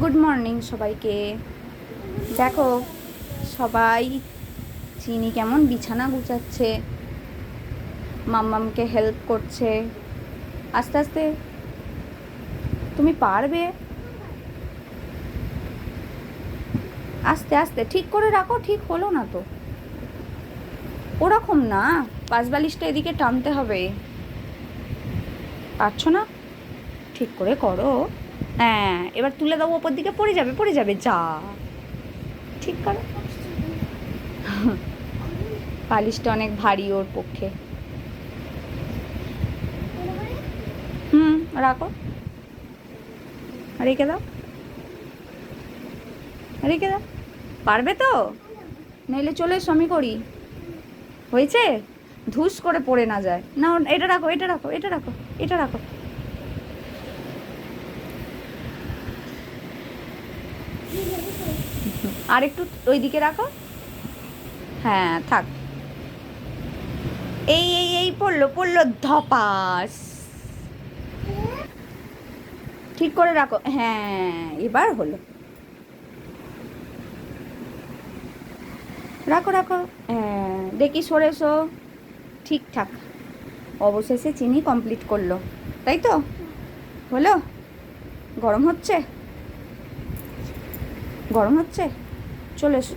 Good morning সবাইকে। দেখো, সবাই চিনি কেমন? বিছানা গুছাচ্ছে। মাম্মামকে হেল্প করছে। আস্তে আস্তে। তুমি পারবে? আস্তে আস্তে। ঠিক করে রাখো, ঠিক হলো না তো। ওরকম না। বালিশটা এদিকে টানতে হবে। পারছ না? ঠিক করে করো। হ্যাঁ এবার তুলে দেবো ওপর দিকে পড়ে যাবে পড়ে যাবে, যা। ঠিক করো। পালিশটা অনেক ভারী ওর পক্ষে। হুম, রাখো। রেখে দাও। রেখে দাও। পারবে তো? নইলে চলে এসো, আমি করি। হয়েছে? ধুস করে পড়ে না যায়। না, এটা রাখো এটা রাখো এটা রাখো এটা রাখো। আর একটু ওই দিকে রাখো। হ্যাঁ থাক। এই এই এই পড়ল পড়ল ধপাস। ঠিক করে রাখো। হ্যাঁ এবার হলো। রাখো রাখো। হ্যাঁ দেখি সরে এসো। ঠিকঠাক অবশেষে চিনি কমপ্লিট করল। তাই তো? হলো? গরম হচ্ছে? গরম হচ্ছে? চলে এসো।